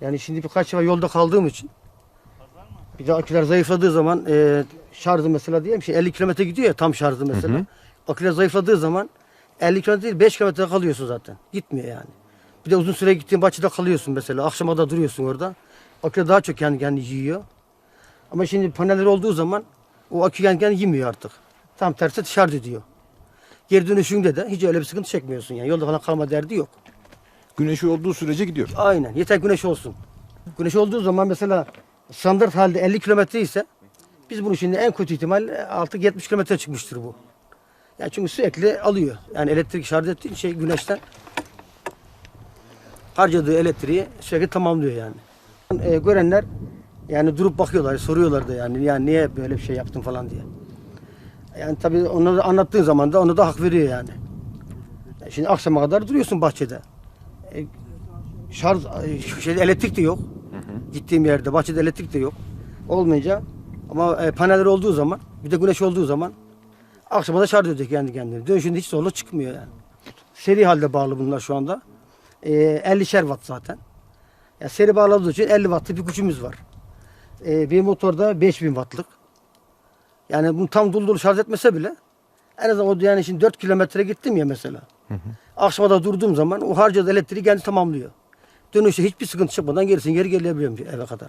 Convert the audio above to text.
Yani şimdi birkaç ay yolda kaldığım için bir de aküler zayıfladığı zaman e, şarjı mesela diyelim şey 50 kilometre gidiyor ya tam şarjı mesela. Aküler zayıfladığı zaman 50 kilometre değil 5 kilometre kalıyorsun zaten. Gitmiyor yani. Bir de uzun süre gittiğin bahçede kalıyorsun mesela. Akşama da duruyorsun orada. Aküler daha çok kendi kendini yiyor. Ama şimdi paneller olduğu zaman o akü kendi kendini yemiyor artık. Tam tersi şarj ediyor. Geri dönüşünde de hiç öyle bir sıkıntı çekmiyorsun yani. Yolda falan kalma derdi yok. Güneşi olduğu sürece gidiyor. Aynen. Yeter güneş olsun. Güneş olduğu zaman mesela standart halde 50 kilometre ise biz bunu şimdi en kötü ihtimal artık 70 kilometre çıkmıştır bu. Yani çünkü sürekli alıyor. Yani elektrik şarj ettiği şey güneşten harcadığı elektriği sürekli tamamlıyor yani. E, görenler yani durup bakıyorlar, soruyorlar da yani yani niye böyle bir şey yaptın falan diye. Yani tabii onu anlattığın zaman da ona da hak veriyor yani. E, Şimdi akşama kadar duruyorsun bahçede şarj şey elektrik de yok. Gittiğim yerde bahçede elektrik de yok. Olmayınca ama e, paneller olduğu zaman bir de güneş olduğu zaman akşama da şarj ediyor kendi kendine. Dönüşünde hiç zorluk çıkmıyor yani. Seri halde bağlı bunlar şu anda. E, 50'şer watt zaten. Ya seri bağladığı için 50 wattlık bir gücümüz var. E, bir motorda 5000 wattlık. Yani bunu tam dolu dolu şarj etmese bile en azından o yani şimdi 4 kilometre gittim ya mesela. Akşama da durduğum zaman o harcadığı elektriği kendi tamamlıyor. Dönüşte hiçbir sıkıntı çıkmadan gerisin geri gelebiliyorum eve kadar.